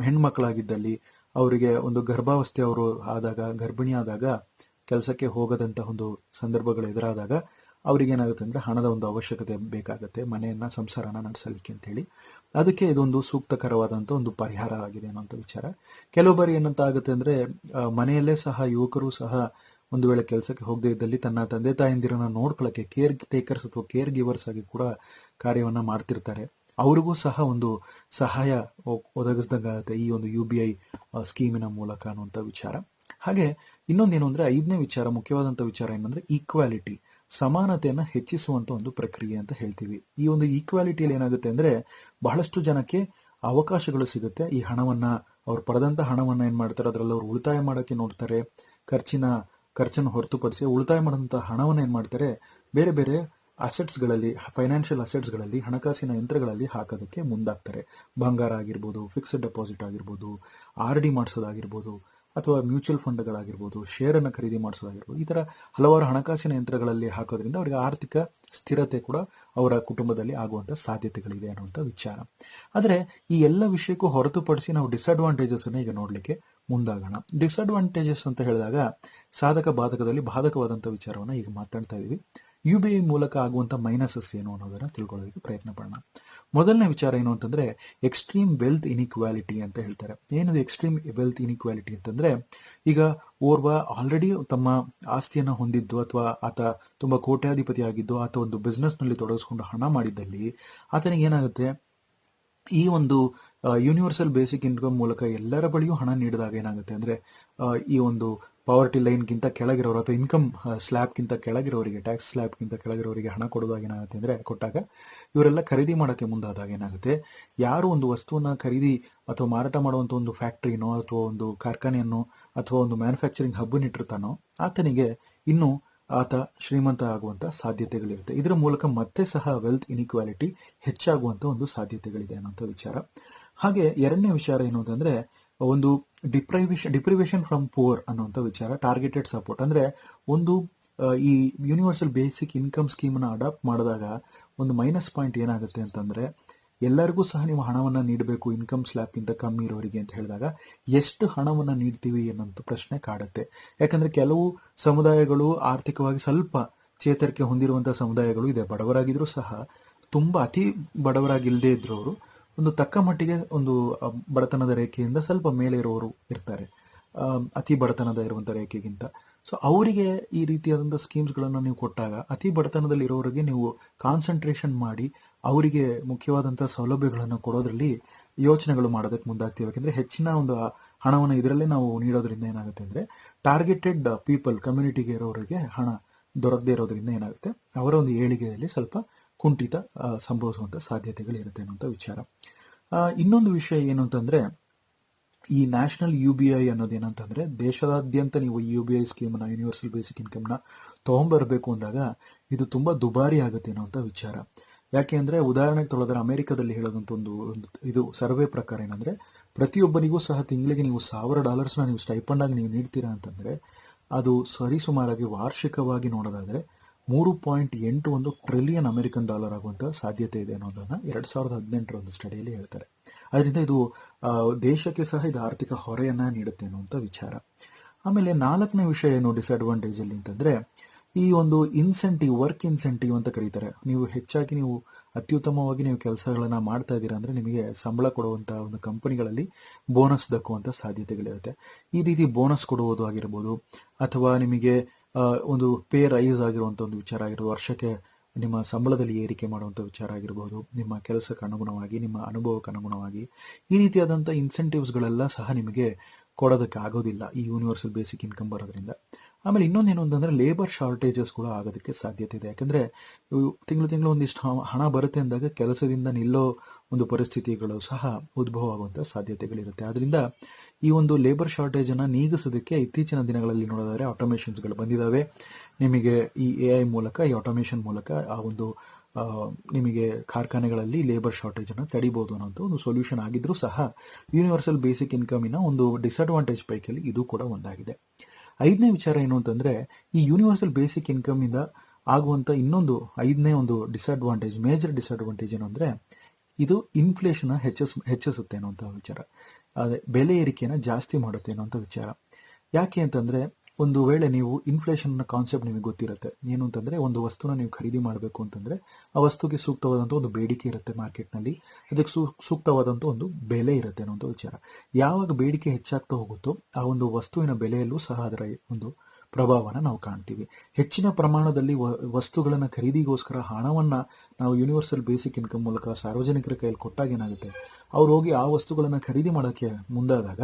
ಹೆಣ್ಮಕ್ಳಾಗಿದ್ದಲ್ಲಿ ಅವರಿಗೆ ಒಂದು ಗರ್ಭಾವಸ್ಥೆ ಅವರು ಆದಾಗ, ಗರ್ಭಿಣಿ ಆದಾಗ, ಕೆಲಸಕ್ಕೆ ಹೋಗದಂತ ಒಂದು ಸಂದರ್ಭಗಳು ಎದುರಾದಾಗ ಅವರಿಗೇನಾಗುತ್ತೆ ಅಂದ್ರೆ ಹಣದ ಒಂದು ಅವಶ್ಯಕತೆ ಬೇಕಾಗುತ್ತೆ, ಮನೆಯನ್ನ ಸಂಸಾರನ ನಡೆಸಲಿಕ್ಕೆ ಅಂತ ಹೇಳಿ ಅದಕ್ಕೆ ಇದೊಂದು ಸೂಕ್ತಕರವಾದಂತ ಒಂದು ಪರಿಹಾರ ಆಗಿದೆ ಅನ್ನೋಂಥ ವಿಚಾರ. ಕೆಲವು ಬಾರಿ ಏನಂತ ಆಗುತ್ತೆ ಅಂದ್ರೆ ಮನೆಯಲ್ಲೇ ಸಹ ಯುವಕರು ಸಹ ಒಂದು ವೇಳೆ ಕೆಲಸಕ್ಕೆ ಹೋಗದೇ ಇದ್ದಲ್ಲಿ ತನ್ನ ತಂದೆ ತಾಯಿಂದಿರನ್ನ ನೋಡ್ಕೊಳ್ಳಕ್ಕೆ ಕೇರ್ ಟೇಕರ್ಸ್ ಅಥವಾ ಕೇರ್ ಗಿವರ್ಸ್ ಆಗಿ ಕೂಡ ಕಾರ್ಯವನ್ನ ಮಾಡ್ತಿರ್ತಾರೆ. ಅವ್ರಿಗೂ ಸಹ ಒಂದು ಸಹಾಯ ಒದಗಿಸ್ದಂಗಾಗುತ್ತೆ ಈ ಒಂದು ಯು ಬಿ ಐ ಸ್ಕೀಮಿನ ಮೂಲಕ ಅನ್ನುವಂಥ ವಿಚಾರ. ಹಾಗೆ ಇನ್ನೊಂದೇನು ಅಂದ್ರೆ ಐದನೇ ವಿಚಾರ, ಮುಖ್ಯವಾದಂಥ ವಿಚಾರ ಏನಂದ್ರೆ ಈಕ್ವಾಲಿಟಿ ಸಮಾನತೆಯನ್ನು ಹೆಚ್ಚಿಸುವಂತ ಒಂದು ಪ್ರಕ್ರಿಯೆ ಅಂತ ಹೇಳ್ತೀವಿ. ಈ ಒಂದು ಈಕ್ವಾಲಿಟಿಯಲ್ಲಿ ಏನಾಗುತ್ತೆ ಅಂದ್ರೆ ಬಹಳಷ್ಟು ಜನಕ್ಕೆ ಅವಕಾಶಗಳು ಸಿಗುತ್ತೆ. ಈ ಹಣವನ್ನ, ಅವ್ರು ಪಡೆದಂತ ಹಣವನ್ನ ಏನು ಮಾಡ್ತಾರೆ, ಅದರಲ್ಲಿ ಅವ್ರು ಉಳಿತಾಯ ಮಾಡಕ್ಕೆ ನೋಡ್ತಾರೆ. ಖರ್ಚಿನ, ಖರ್ಚನ್ನು ಹೊರತುಪಡಿಸಿ ಉಳಿತಾಯ ಮಾಡಿದಂಥ ಹಣವನ್ನು ಏನು ಮಾಡ್ತಾರೆ, ಬೇರೆ ಬೇರೆ ಅಸೆಟ್ಸ್ಗಳಲ್ಲಿ ಫೈನಾನ್ಷಿಯಲ್ ಅಸೆಟ್ಸ್ಗಳಲ್ಲಿ ಹಣಕಾಸಿನ ಯಂತ್ರಗಳಲ್ಲಿ ಹಾಕೋದಕ್ಕೆ ಮುಂದಾಗ್ತಾರೆ. ಬಂಗಾರ ಆಗಿರ್ಬೋದು ಫಿಕ್ಸ್ಡ್ ಡೆಪಾಸಿಟ್ ಆಗಿರ್ಬೋದು, ಆರ್ ಡಿ ಮಾಡಿಸೋದಾಗಿರ್ಬೋದು, ಅಥವಾ ಮ್ಯೂಚುವಲ್ ಫಂಡ್ಗಳಾಗಿರ್ಬೋದು ಶೇರನ್ನು ಖರೀದಿ ಮಾಡಿಸೋದಾಗಿರ್ಬೋದು, ಈ ಥರ ಹಲವಾರು ಹಣಕಾಸಿನ ಯಂತ್ರಗಳಲ್ಲಿ ಹಾಕೋದ್ರಿಂದ ಅವರಿಗೆ ಆರ್ಥಿಕ ಸ್ಥಿರತೆ ಕೂಡ ಅವರ ಕುಟುಂಬದಲ್ಲಿ ಆಗುವಂಥ ಸಾಧ್ಯತೆಗಳಿದೆ ಅನ್ನುವಂಥ ವಿಚಾರ. ಆದರೆ ಈ ಎಲ್ಲ ವಿಷಯಕ್ಕೂ ಹೊರತುಪಡಿಸಿ ನಾವು ಡಿಸ್ಅಡ್ವಾಂಟೇಜಸ್ ಅನ್ನು ಈಗ ನೋಡಲಿಕ್ಕೆ ಮುಂದಾಗೋಣ. ಡಿಸ್ಅಡ್ವಾಂಟೇಜಸ್ ಅಂತ ಹೇಳಿದಾಗ ಸಾಧಕ ಬಾಧಕದಲ್ಲಿ ಬಾಧಕವಾದಂಥ ವಿಚಾರವನ್ನು ಈಗ ಮಾತಾಡ್ತಾ ಇದ್ದೀವಿ ಯು ಬಿ ಐ ಮೂಲಕ ಆಗುವಂಥ ಮೈನಸಸ್ ಏನು ಅನ್ನೋದನ್ನು ತಿಳ್ಕೊಳ್ಳೋದಕ್ಕೆ ಪ್ರಯತ್ನ ಪಡೋಣ. ಮೊದಲನೇ ವಿಚಾರ ಏನು ಅಂತಂದರೆ ಎಕ್ಸ್ಟ್ರೀಮ್ ವೆಲ್ತ್ ಇನಿಕ್ವಾಲಿಟಿ ಅಂತ ಹೇಳ್ತಾರೆ. ಏನದು ಎಕ್ಸ್ಟ್ರೀಮ್ ವೆಲ್ತ್ ಇನಿಕ್ವಾಲಿಟಿ ಅಂತಂದರೆ, ಈಗ ಓರ್ವ ಆಲ್ರೆಡಿ ತಮ್ಮ ಆಸ್ತಿಯನ್ನು ಹೊಂದಿದ್ದು ಅಥವಾ ಆತ ತುಂಬ ಕೋಟ್ಯಾಧಿಪತಿ ಆಗಿದ್ದು, ಆತ ಒಂದು ಬಿಸ್ನೆಸ್ನಲ್ಲಿ ತೊಡಗಿಸ್ಕೊಂಡು ಹಣ ಮಾಡಿದ್ದಲ್ಲಿ ಆತನಿಗೆ ಏನಾಗುತ್ತೆ ಈ ಒಂದು ಯೂನಿವರ್ಸಲ್ ಬೇಸಿಕ್ ಇನ್ಕಮ್ ಮೂಲಕ ಎಲ್ಲರ ಬಳಿಯೂ ಹಣ ನೀಡಿದಾಗ ಏನಾಗುತ್ತೆ ಅಂದ್ರೆ ಈ ಒಂದು ಪಾವರ್ಟಿ ಲೈನ್ಗಿಂತ ಕೆಳಗಿರೋರು ಅಥವಾ ಇನ್ಕಮ್ ಸ್ಲ್ಯಾಬ್ಗಿಂತ ಕೆಳಗಿರೋರಿಗೆ ಟ್ಯಾಕ್ಸ್ ಸ್ಲ್ಯಾಬ್ಗಿಂತ ಕೆಳಗಿರೋರಿಗೆ ಹಣ ಕೊಡೋದಾಗ ಏನಾಗುತ್ತೆ ಅಂದ್ರೆ, ಕೊಟ್ಟಾಗ ಇವರೆಲ್ಲ ಖರೀದಿ ಮಾಡೋಕ್ಕೆ ಮುಂದಾದಾಗ ಏನಾಗುತ್ತೆ, ಯಾರು ಒಂದು ವಸ್ತುವನ್ನ ಖರೀದಿ ಅಥವಾ ಮಾರಾಟ ಮಾಡುವಂತ ಒಂದು ಫ್ಯಾಕ್ಟರಿನೋ ಅಥವಾ ಒಂದು ಕಾರ್ಖಾನೆಯನ್ನು ಅಥವಾ ಒಂದು ಮ್ಯಾನುಫ್ಯಾಕ್ಚರಿಂಗ್ ಹಬ್ಬನ್ ಇಟ್ಟಿರ್ತಾನೋ, ಆತನಿಗೆ ಇನ್ನು ಆತ ಶ್ರೀಮಂತ ಆಗುವಂತ ಸಾಧ್ಯತೆಗಳಿರುತ್ತೆ. ಇದರ ಮೂಲಕ ಮತ್ತೆ ಸಹ ವೆಲ್ತ್ ಇನ್ಇಕ್ವಾಲಿಟಿ ಹೆಚ್ಚಾಗುವಂತ ಒಂದು ಸಾಧ್ಯತೆಗಳಿದೆ ಅನ್ನೋಂಥ ವಿಚಾರ. ಹಾಗೆ ಎರಡನೇ ವಿಚಾರ ಏನು ಅಂತಂದ್ರೆ, ಒಂದು ಡಿಪ್ರೈವೇಶನ್ ಡಿಪ್ರಿವೇಶನ್ ಫ್ರಮ್ ಪೋರ್ ಅನ್ನುವಂಥ ವಿಚಾರ ಟಾರ್ಗೆಟೆಡ್ ಸಪೋರ್ಟ್ ಅಂದ್ರೆ ಒಂದು ಈ ಯೂನಿವರ್ಸಲ್ ಬೇಸಿಕ್ ಇನ್ಕಮ್ ಸ್ಕೀಮ್ನ ಅಡಾಪ್ಟ್ ಮಾಡಿದಾಗ ಒಂದು ಮೈನಸ್ ಪಾಯಿಂಟ್ ಏನಾಗುತ್ತೆ ಅಂತಂದ್ರೆ, ಎಲ್ಲರಿಗೂ ಸಹ ನೀವು ಹಣವನ್ನು ನೀಡಬೇಕು ಇನ್ಕಮ್ ಸ್ಲ್ಯಾಬ್ಗಿಂತ ಕಮ್ಮಿ ಇರೋರಿಗೆ ಅಂತ ಹೇಳಿದಾಗ, ಎಷ್ಟು ಹಣವನ್ನು ನೀಡ್ತೀವಿ ಅನ್ನೋಂಥ ಪ್ರಶ್ನೆ ಕಾಡುತ್ತೆ. ಯಾಕಂದ್ರೆ ಕೆಲವು ಸಮುದಾಯಗಳು ಆರ್ಥಿಕವಾಗಿ ಸ್ವಲ್ಪ ಚೇತರಿಕೆ ಹೊಂದಿರುವಂಥ ಸಮುದಾಯಗಳು ಇದೆ. ಬಡವರಾಗಿದ್ರು ಸಹ ತುಂಬಾ ಅತಿ ಬಡವರಾಗಿಲ್ಲದೆ ಇದ್ರವರು ಒಂದು ತಕ್ಕ ಮಟ್ಟಿಗೆ ಒಂದು ಬಡತನದ ರೇಖೆಯಿಂದ ಸ್ವಲ್ಪ ಮೇಲೆ ಇರೋರು ಇರ್ತಾರೆ ಅತಿ ಬಡತನದ ಇರುವಂಥ ರೇಖೆಗಿಂತ. ಸೊ ಅವರಿಗೆ ಈ ರೀತಿಯಾದಂಥ ಸ್ಕೀಮ್ಸ್ಗಳನ್ನು ನೀವು ಕೊಟ್ಟಾಗ, ಅತಿ ಬಡತನದಲ್ಲಿ ಇರೋರಿಗೆ ನೀವು ಕಾನ್ಸಂಟ್ರೇಷನ್ ಮಾಡಿ, ಅವರಿಗೆ ಮುಖ್ಯವಾದಂಥ ಸೌಲಭ್ಯಗಳನ್ನು ಕೊಡೋದ್ರಲ್ಲಿ ಯೋಚನೆಗಳು ಮಾಡೋದಕ್ಕೆ ಮುಂದಾಗ್ತೀವಿ. ಯಾಕೆಂದರೆ ಹೆಚ್ಚಿನ ಒಂದು ಹಣವನ್ನು ಇದರಲ್ಲೇ ನಾವು ನೀಡೋದ್ರಿಂದ ಏನಾಗುತ್ತೆ ಅಂದರೆ ಟಾರ್ಗೆಟೆಡ್ ಪೀಪಲ್ ಕಮ್ಯುನಿಟಿಗೆ ಇರೋರಿಗೆ ಹಣ ದೊರಕದೇ ಇರೋದ್ರಿಂದ ಏನಾಗುತ್ತೆ, ಅವರ ಒಂದು ಏಳಿಗೆಯಲ್ಲಿ ಸ್ವಲ್ಪ ಕುಂಠಿತ ಸಂಭವಿಸುವಂಥ ಸಾಧ್ಯತೆಗಳಿರುತ್ತೆ ಅನ್ನುವಂಥ ವಿಚಾರ. ಇನ್ನೊಂದು ವಿಷಯ ಏನು ಅಂತಂದ್ರೆ, ಈ ನ್ಯಾಷನಲ್ ಯು ಬಿ ಐ ಅನ್ನೋದು ಏನಂತಂದ್ರೆ ದೇಶದಾದ್ಯಂತ ನೀವು ಯು ಬಿ ಐ ಸ್ಕೀಮ್ನ ಯೂನಿವರ್ಸಲ್ ಬೇಸಿಕ್ ಇನ್ಕಮ್ನ ತಗೊಂಡ್ಬರ್ಬೇಕು ಅಂದಾಗ ಇದು ತುಂಬಾ ದುಬಾರಿ ಆಗುತ್ತೆ ಅನ್ನೋಂಥ ವಿಚಾರ. ಯಾಕೆ ಅಂದ್ರೆ, ಉದಾಹರಣೆಗೆ ತೊಳೆದ್ರೆ ಅಮೆರಿಕದಲ್ಲಿ ಹೇಳೋದಂತ ಒಂದು ಒಂದು ಇದು ಸರ್ವೆ ಪ್ರಕಾರ ಏನಂದ್ರೆ, ಪ್ರತಿಯೊಬ್ಬನಿಗೂ ಸಹ ತಿಂಗಳಿಗೆ ನೀವು ಸಾವಿರ ಡಾಲರ್ಸ್ನ ನೀವು ಸ್ಟೈಪಂಡಾಗಿ ನೀವು ನೀಡ್ತೀರಾ ಅಂತಂದ್ರೆ, ಅದು ಸರಿಸುಮಾರಾಗಿ ವಾರ್ಷಿಕವಾಗಿ ನೋಡೋದಾದ್ರೆ ಮೂರು ಪಾಯಿಂಟ್ ಎಂಟು ಒಂದು ಟ್ರಿಲಿಯನ್ ಅಮೆರಿಕನ್ ಡಾಲರ್ ಆಗುವಂತ ಸಾಧ್ಯತೆ ಇದೆ ಅನ್ನೋದನ್ನ ಎರಡ್ ಸಾವಿರದ ಹದಿನೆಂಟರ ಒಂದು ಸ್ಟಡಿಯಲ್ಲಿ ಹೇಳ್ತಾರೆ. ಅದರಿಂದ ಇದು ದೇಶಕ್ಕೆ ಸಹ ಇದು ಆರ್ಥಿಕ ಹೊರೆಯನ್ನ ನೀಡುತ್ತೆ ಅನ್ನುವಂಥ ವಿಚಾರ. ಆಮೇಲೆ ನಾಲ್ಕನೇ ವಿಷಯ ಏನು ಡಿಸ್ಅಡ್ವಾಂಟೇಜ್ ಅಲ್ಲಿ ಅಂತಂದ್ರೆ, ಈ ಒಂದು ಇನ್ಸೆಂಟಿವ್ ವರ್ಕ್ ಇನ್ಸೆಂಟಿವ್ ಅಂತ ಕರೀತಾರೆ. ನೀವು ಹೆಚ್ಚಾಗಿ ನೀವು ಅತ್ಯುತ್ತಮವಾಗಿ ನೀವು ಕೆಲಸಗಳನ್ನ ಮಾಡ್ತಾ ಇದ್ದೀರಾ ಅಂದ್ರೆ ನಿಮಗೆ ಸಂಬಳ ಕೊಡುವಂತಹ ಒಂದು ಕಂಪನಿಗಳಲ್ಲಿ ಬೋನಸ್ ದಕ್ಕುವಂತ ಸಾಧ್ಯತೆಗಳಿರುತ್ತೆ. ಈ ರೀತಿ ಬೋನಸ್ ಕೊಡುವುದು ಆಗಿರ್ಬೋದು, ಅಥವಾ ನಿಮಗೆ ಒಂದು ಪೇ ರೈಸ್ ಆಗಿರುವಂಥ ಒಂದು ವಿಚಾರ ಆಗಿರ್ಬೋದು, ವರ್ಷಕ್ಕೆ ನಿಮ್ಮ ಸಂಬಳದಲ್ಲಿ ಏರಿಕೆ ಮಾಡುವಂಥ ವಿಚಾರ ಆಗಿರ್ಬೋದು, ನಿಮ್ಮ ಕೆಲಸಕ್ಕೆ ಅನುಗುಣವಾಗಿ, ನಿಮ್ಮ ಅನುಭವಕ್ಕೆ ಅನುಗುಣವಾಗಿ, ಈ ರೀತಿಯಾದಂಥ ಇನ್ಸೆಂಟಿವ್ಸ್ಗಳೆಲ್ಲ ಸಹ ನಿಮಗೆ ಕೊಡೋದಕ್ಕೆ ಆಗೋದಿಲ್ಲ ಈ ಯೂನಿವರ್ಸಲ್ ಬೇಸಿಕ್ ಇನ್ಕಮ್ ಬರೋದ್ರಿಂದ. ಆಮೇಲೆ ಇನ್ನೊಂದೇನು ಅಂತಂದರೆ ಲೇಬರ್ ಶಾರ್ಟೇಜಸ್ ಕೂಡ ಆಗೋದಕ್ಕೆ ಸಾಧ್ಯತೆ ಇದೆ. ಯಾಕಂದ್ರೆ ತಿಂಗಳು ತಿಂಗಳು ಒಂದಿಷ್ಟು ಹಣ ಬರುತ್ತೆ ಅಂದಾಗ ಕೆಲಸದಿಂದ ನಿಲ್ಲೋ ಒಂದು ಪರಿಸ್ಥಿತಿಗಳು ಸಹ ಉದ್ಭವ ಆಗುವಂಥ ಸಾಧ್ಯತೆಗಳಿರುತ್ತೆ. ಆದ್ದರಿಂದ ಈ ಒಂದು ಲೇಬರ್ ಶಾರ್ಟೇಜನ್ನು ನೀಗಿಸೋದಕ್ಕೆ ಇತ್ತೀಚಿನ ದಿನಗಳಲ್ಲಿ ನೋಡೋದಾದರೆ ಆಟೋಮೇಷನ್ಸ್ಗಳು ಬಂದಿದ್ದಾವೆ ನಿಮಗೆ ಈ ಎ ಐ ಮೂಲಕ, ಈ ಆಟೋಮೇಷನ್ ಮೂಲಕ ಆ ಒಂದು ನಿಮಗೆ ಕಾರ್ಖಾನೆಗಳಲ್ಲಿ ಲೇಬರ್ ಶಾರ್ಟೇಜನ್ನು ಅನ್ನು ತಡಿಬಹುದು ಅನ್ನೋಂಥ ಒಂದು ಸೊಲ್ಯೂಷನ್ ಆಗಿದ್ರೂ ಸಹ ಯೂನಿವರ್ಸಲ್ ಬೇಸಿಕ್ ಇನ್ಕಮಿನ ಒಂದು ಡಿಸ್ಅಡ್ವಾಂಟೇಜ್ ಪೈಕಲ್ಲಿ ಇದು ಕೂಡ ಒಂದಾಗಿದೆ. ಐದನೇ ವಿಚಾರ ಏನು ಅಂತಂದ್ರೆ, ಈ ಯೂನಿವರ್ಸಲ್ ಬೇಸಿಕ್ ಇನ್ಕಮ್ ಇಂದ ಆಗುವಂತ ಇನ್ನೊಂದು ಐದನೇ ಒಂದು ಡಿಸ್ಅಡ್ವಾಂಟೇಜ್ ಮೇಜರ್ ಡಿಸ್ಅಡ್ವಾಂಟೇಜ್ ಏನು ಅಂದ್ರೆ, ಇದು ಇನ್ಫ್ಲೇಷನ್ ಹೆಚ್ಚಿಸ್, ಹೆಚ್ಚಿಸುತ್ತೆ ಅನ್ನುವಂಥ ವಿಚಾರ. ಬೆಲೆ ಏರಿಕೆನ ಜಾಸ್ತಿ ಮಾಡುತ್ತೆ ಅನ್ನುವಂಥ ವಿಚಾರ. ಯಾಕೆ ಅಂತಂದ್ರೆ ಒಂದು ವೇಳೆ ನೀವು ಇನ್ಫ್ಲೇಷನ್ ಕಾನ್ಸೆಪ್ಟ್ ನಿಮಗೆ ಗೊತ್ತಿರುತ್ತೆ. ಏನು ಅಂತಂದ್ರೆ, ಒಂದು ವಸ್ತುನ ನೀವು ಖರೀದಿ ಮಾಡಬೇಕು ಅಂತಂದ್ರೆ, ಆ ವಸ್ತುಗೆ ಸೂಕ್ತವಾದಂಥ ಒಂದು ಬೇಡಿಕೆ ಇರುತ್ತೆ ಮಾರ್ಕೆಟ್ನಲ್ಲಿ. ಅದಕ್ಕೆ ಸೂ ಸೂಕ್ತವಾದಂಥ ಒಂದು ಬೆಲೆ ಇರುತ್ತೆ ಅನ್ನೋಂಥ ವಿಚಾರ. ಯಾವಾಗ ಬೇಡಿಕೆ ಹೆಚ್ಚಾಗ್ತಾ ಹೋಗುತ್ತೋ, ಆ ಒಂದು ವಸ್ತುವಿನ ಬೆಲೆಯಲ್ಲೂ ಸಹ ಅದರ ಒಂದು ಪ್ರಭಾವನ ನಾವು ಕಾಣ್ತೀವಿ. ಹೆಚ್ಚಿನ ಪ್ರಮಾಣದಲ್ಲಿ ವಸ್ತುಗಳನ್ನ ಖರೀದಿಗೋಸ್ಕರ ಹಣವನ್ನ ನಾವು ಯೂನಿವರ್ಸಲ್ ಬೇಸಿಕ್ ಇನ್ಕಮ್ ಮೂಲಕ ಸಾರ್ವಜನಿಕರ ಕೈಯಲ್ಲಿ ಕೊಟ್ಟಾಗ ಏನಾಗುತ್ತೆ? ಅವ್ರು ಹೋಗಿ ಆ ವಸ್ತುಗಳನ್ನ ಖರೀದಿ ಮಾಡೋಕ್ಕೆ ಮುಂದಾದಾಗ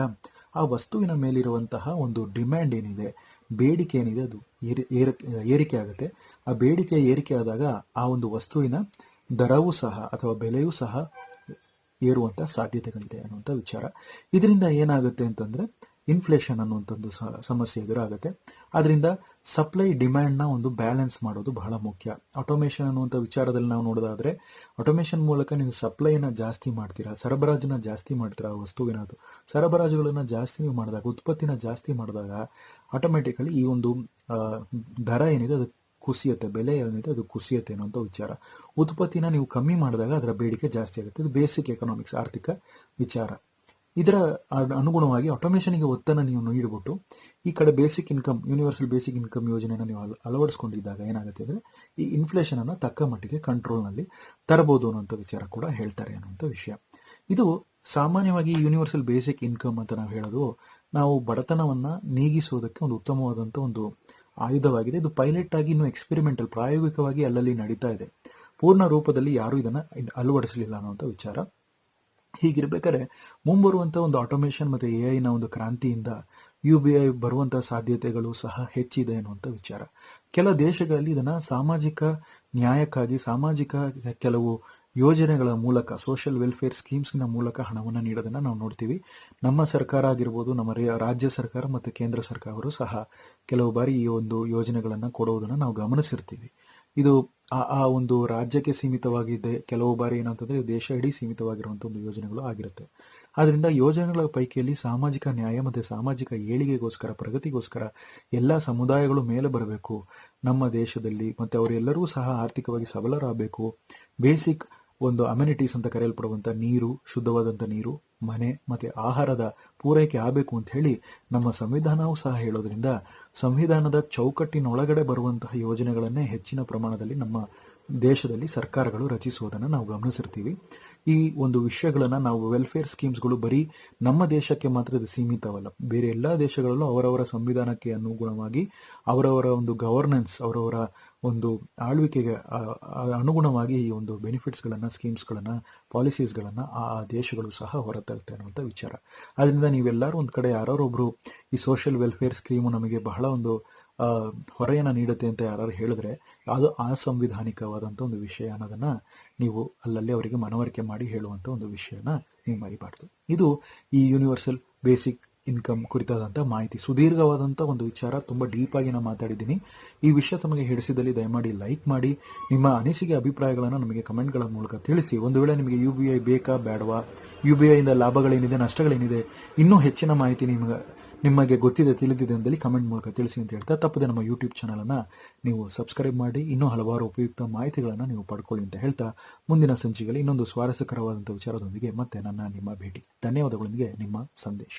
ಆ ವಸ್ತುವಿನ ಮೇಲಿರುವಂತಹ ಒಂದು ಡಿಮ್ಯಾಂಡ್ ಏನಿದೆ, ಬೇಡಿಕೆ ಏನಿದೆ ಅದು ಏರಿ- ಏರ- ಏರಿಕೆ ಆಗುತ್ತೆ. ಆ ಬೇಡಿಕೆ ಏರಿಕೆ ಆದಾಗ ಆ ಒಂದು ವಸ್ತುವಿನ ದರವೂ ಸಹ ಅಥವಾ ಬೆಲೆಯೂ ಸಹ ಏರುವಂತ ಸಾಧ್ಯತೆಗಳಿದೆ ಅನ್ನುವಂಥ ವಿಚಾರ. ಇದರಿಂದ ಏನಾಗುತ್ತೆ ಅಂತಂದ್ರೆ ಇನ್ಫ್ಲೇಷನ್ ಅನ್ನುವಂಥದ್ದು ಸಹ ಸಮಸ್ಯೆ ಎದುರಾಗುತ್ತೆ. ಅದರಿಂದ ಸಪ್ಲೈ ಡಿಮ್ಯಾಂಡ್ನ ಒಂದು ಬ್ಯಾಲೆನ್ಸ್ ಮಾಡೋದು ಬಹಳ ಮುಖ್ಯ. ಆಟೋಮೇಷನ್ ಅನ್ನುವಂಥ ವಿಚಾರದಲ್ಲಿ ನಾವು ನೋಡೋದಾದ್ರೆ ಆಟೋಮೇಷನ್ ಮೂಲಕ ನೀವು ಸಪ್ಲೈನ ಜಾಸ್ತಿ ಮಾಡ್ತೀರಾ ಸರಬರಾಜನ್ನ ಜಾಸ್ತಿ ಮಾಡ್ತೀರಾ, ಆ ವಸ್ತುವಿನದು? ಸರಬರಾಜುಗಳನ್ನು ಜಾಸ್ತಿ ನೀವು ಮಾಡಿದಾಗ, ಉತ್ಪತ್ತಿನ ಜಾಸ್ತಿ ಮಾಡಿದಾಗ ಆಟೋಮೆಟಿಕಲಿ ಈ ಒಂದು ದರ ಏನಿದೆ ಅದು ಕುಸಿಯುತ್ತೆ, ಬೆಲೆ ಏನಿದೆ ಅದು ಕುಸಿಯುತ್ತೆ ಅನ್ನೋಂಥ ವಿಚಾರ. ಉತ್ಪತ್ತಿನ ನೀವು ಕಮ್ಮಿ ಮಾಡಿದಾಗ ಅದರ ಬೇಡಿಕೆ ಜಾಸ್ತಿ ಆಗುತ್ತೆ. ಇದು ಬೇಸಿಕ್ ಎಕನಾಮಿಕ್ಸ್ ಆರ್ಥಿಕ ವಿಚಾರ. ಇದರ ಅನುಗುಣವಾಗಿ ಆಟೋಮೇಷನ್ಗೆ ಒತ್ತನ್ನು ನೀವು ನೀಡಿಬಿಟ್ಟು ಈ ಕಡೆ basic income universal basic income ಯೋಜನೆಯನ್ನು ನೀವು ಅಳ- ಅಳವಡಿಸ್ಕೊಂಡಿದ್ದಾಗ ಏನಾಗುತ್ತೆ ಅಂದರೆ ಈ ಇನ್ಫ್ಲೇಷನ್ ಅನ್ನು ತಕ್ಕ ಮಟ್ಟಿಗೆ ಕಂಟ್ರೋಲ್ನಲ್ಲಿ ತರಬಹುದು ಅನ್ನೋಂಥ ವಿಚಾರ ಕೂಡ ಹೇಳ್ತಾರೆ ಅನ್ನೋಂಥ ವಿಷಯ. ಇದು ಸಾಮಾನ್ಯವಾಗಿ ಯೂನಿವರ್ಸಲ್ ಬೇಸಿಕ್ ಇನ್ಕಮ್ ಅಂತ ನಾವು ಹೇಳೋದು ನಾವು ಬಡತನವನ್ನು ನೀಗಿಸುವುದಕ್ಕೆ ಒಂದು ಉತ್ತಮವಾದಂಥ ಒಂದು ಆಯುಧವಾಗಿದೆ. ಇದು ಪೈಲಟ್ ಆಗಿ ಇನ್ನೂ ಎಕ್ಸ್ಪೆರಿಮೆಂಟಲ್ ಪ್ರಾಯೋಗಿಕವಾಗಿ ಅಲ್ಲಲ್ಲಿ ನಡೀತಾ ಇದೆ. ಪೂರ್ಣ ರೂಪದಲ್ಲಿ ಯಾರೂ ಇದನ್ನು ಅಳವಡಿಸಲಿಲ್ಲ ಅನ್ನುವಂಥ ವಿಚಾರ. ಹೀಗಿರ್ಬೇಕಾದ್ರೆ ಮುಂಬರುವಂಥ ಒಂದು ಆಟೋಮೇಷನ್ ಮತ್ತು ಎ ಐನ ಒಂದು ಕ್ರಾಂತಿಯಿಂದ ಯು ಬಿ ಐ ಬರುವಂಥ ಸಾಧ್ಯತೆಗಳು ಸಹ ಹೆಚ್ಚಿದೆ ಅನ್ನುವಂಥ ವಿಚಾರ. ಕೆಲ ದೇಶಗಳಲ್ಲಿ ಇದನ್ನ ಸಾಮಾಜಿಕ ನ್ಯಾಯಕ್ಕಾಗಿ, ಸಾಮಾಜಿಕ ಕೆಲವು ಯೋಜನೆಗಳ ಮೂಲಕ ಸೋಷಿಯಲ್ ವೆಲ್ಫೇರ್ ಸ್ಕೀಮ್ಸ್ನ ಮೂಲಕ ಹಣವನ್ನು ನೀಡೋದನ್ನ ನಾವು ನೋಡ್ತೀವಿ. ನಮ್ಮ ಸರ್ಕಾರ ಆಗಿರ್ಬೋದು, ನಮ್ಮ ರಾಜ್ಯ ಸರ್ಕಾರ ಮತ್ತು ಕೇಂದ್ರ ಸರ್ಕಾರವರು ಸಹ ಕೆಲವು ಬಾರಿ ಈ ಒಂದು ಯೋಜನೆಗಳನ್ನು ಕೊಡುವುದನ್ನು ನಾವು ಗಮನಿಸಿರ್ತೀವಿ. ಇದು ಆ ಆ ಒಂದು ರಾಜ್ಯಕ್ಕೆ ಸೀಮಿತವಾಗಿದೆ. ಕೆಲವು ಬಾರಿ ಏನಂತಂದ್ರೆ ದೇಶ ಇಡೀ ಸೀಮಿತವಾಗಿರುವಂಥ ಒಂದು ಯೋಜನೆಗಳು ಆಗಿರುತ್ತೆ. ಆದ್ರಿಂದ ಯೋಜನೆಗಳ ಪೈಕಿಯಲ್ಲಿ ಸಾಮಾಜಿಕ ನ್ಯಾಯ ಮತ್ತು ಸಾಮಾಜಿಕ ಏಳಿಗೆಗೋಸ್ಕರ, ಪ್ರಗತಿಗೋಸ್ಕರ ಎಲ್ಲ ಸಮುದಾಯಗಳು ಮೇಲೆ ಬರಬೇಕು. ನಮ್ಮ ದೇಶದಲ್ಲಿ ಮತ್ತೆ ಅವರೆಲ್ಲರೂ ಸಹ ಆರ್ಥಿಕವಾಗಿ ಸಬಲರಾಗಬೇಕು. ಬೇಸಿಕ್ ಒಂದು ಅಮ್ಯುನಿಟೀಸ್ ಅಂತ ಕರೆಯಲ್ಪಡುವಂಥ ನೀರು, ಶುದ್ಧವಾದಂಥ ನೀರು ಮನೆ ಮತ್ತೆ ಆಹಾರದ ಪೂರೈಕೆ ಆಗಬೇಕು ಅಂತ ಹೇಳಿ ನಮ್ಮ ಸಂವಿಧಾನವೂ ಸಹ ಹೇಳೋದ್ರಿಂದ ಸಂವಿಧಾನದ ಚೌಕಟ್ಟಿನೊಳಗಡೆ ಬರುವಂತಹ ಯೋಜನೆಗಳನ್ನೇ ಹೆಚ್ಚಿನ ಪ್ರಮಾಣದಲ್ಲಿ ನಮ್ಮ ದೇಶದಲ್ಲಿ ಸರ್ಕಾರಗಳು ರಚಿಸುವುದನ್ನು ನಾವು ಗಮನಿಸಿರ್ತೀವಿ. ಈ ಒಂದು ವಿಷಯಗಳನ್ನ ನಾವು ವೆಲ್ಫೇರ್ ಸ್ಕೀಮ್ಸ್ಗಳು ಬರೀ ನಮ್ಮ ದೇಶಕ್ಕೆ ಮಾತ್ರ ಇದು ಸೀಮಿತವಲ್ಲ. ಬೇರೆ ಎಲ್ಲ ದೇಶಗಳಲ್ಲೂ ಅವರವರ ಸಂವಿಧಾನಕ್ಕೆ ಅನುಗುಣವಾಗಿ, ಅವರವರ ಒಂದು ಗವರ್ನೆನ್ಸ್ ಅವರವರ ಒಂದು ಆಳ್ವಿಕೆಗೆ ಅನುಗುಣವಾಗಿ ಈ ಒಂದು ಬೆನಿಫಿಟ್ಸ್ಗಳನ್ನು ಸ್ಕೀಮ್ಸ್ಗಳನ್ನು ಪಾಲಿಸೀಸ್ಗಳನ್ನು ಆ ಆ ದೇಶಗಳು ಸಹ ಹೊರತರುತ್ತೆ ಅನ್ನುವಂಥ ವಿಚಾರ. ಅದರಿಂದ ನೀವೆಲ್ಲರೂ ಒಂದು ಕಡೆ ಯಾರೊಬ್ಬರು ಈ ಸೋಷಿಯಲ್ ವೆಲ್ಫೇರ್ ಸ್ಕೀಮು ನಮಗೆ ಬಹಳ ಒಂದು ಹೊರೆಯನ್ನು ನೀಡುತ್ತೆ ಅಂತ ಯಾರು ಹೇಳಿದ್ರೆ, ಅದು ಅಸಂವಿಧಾನಿಕವಾದಂಥ ಒಂದು ವಿಷಯ ಅನ್ನೋದನ್ನ ನೀವು ಅಲ್ಲಲ್ಲಿ ಅವರಿಗೆ ಮನವರಿಕೆ ಮಾಡಿ ಹೇಳುವಂಥ ಒಂದು ವಿಷಯನ ನೀವು ಮರಿಬಾರ್ದು. ಇದು ಈ ಯೂನಿವರ್ಸಲ್ ಬೇಸಿಕ್ ಇನ್ಕಮ್ ಕುರಿತಾದಂಥ ಮಾಹಿತಿ. ಸುದೀರ್ಘವಾದಂಥ ಒಂದು ವಿಚಾರ, ತುಂಬ ಡೀಪಾಗಿ ನಾನು ಮಾತಾಡಿದ್ದೀನಿ. ಈ ವಿಷಯ ತಮಗೆ ಹಿಡಿಸಿದಲ್ಲಿ ದಯಮಾಡಿ ಲೈಕ್ ಮಾಡಿ. ನಿಮ್ಮ ಅನಿಸಿಕೆ, ಅಭಿಪ್ರಾಯಗಳನ್ನು ನಮಗೆ ಕಮೆಂಟ್ಗಳ ಮೂಲಕ ತಿಳಿಸಿ. ಒಂದು ವೇಳೆ ನಿಮಗೆ ಯು ಬಿ ಐ ಬೇಕಾ ಬೇಡವಾ ಯು ಬಿ ಐಯಿಂದ ಲಾಭಗಳೇನಿದೆ, ನಷ್ಟಗಳೇನಿದೆ, ಇನ್ನೂ ಹೆಚ್ಚಿನ ಮಾಹಿತಿ ನಿಮಗೆ ನಿಮಗೆ ಗೊತ್ತಿದೆ, ತಿಳಿದಿದೆ ಅಂದಲ್ಲಿ ಕಮೆಂಟ್ ಮೂಲಕ ತಿಳಿಸಿ ಅಂತ ಹೇಳ್ತಾ ತಪ್ಪದೆ ನಮ್ಮ ಯೂಟ್ಯೂಬ್ ಚಾನಲನ್ನು ನೀವು ಸಬ್ಸ್ಕ್ರೈಬ್ ಮಾಡಿ, ಇನ್ನೂ ಹಲವಾರು ಉಪಯುಕ್ತ ಮಾಹಿತಿಗಳನ್ನು ನೀವು ಪಡ್ಕೊಳ್ಳಿ ಅಂತ ಹೇಳ್ತಾ ಮುಂದಿನ ಸಂಚಿಕೆಯಲ್ಲಿ ಇನ್ನೊಂದು ಸ್ವಾರಸ್ಯಕರವಾದಂಥ ವಿಚಾರದೊಂದಿಗೆ ಮತ್ತೆ ನನ್ನ ನಿಮ್ಮ ಭೇಟಿ. ಧನ್ಯವಾದಗಳೊಂದಿಗೆ ನಿಮ್ಮ ಸಂದೇಶ.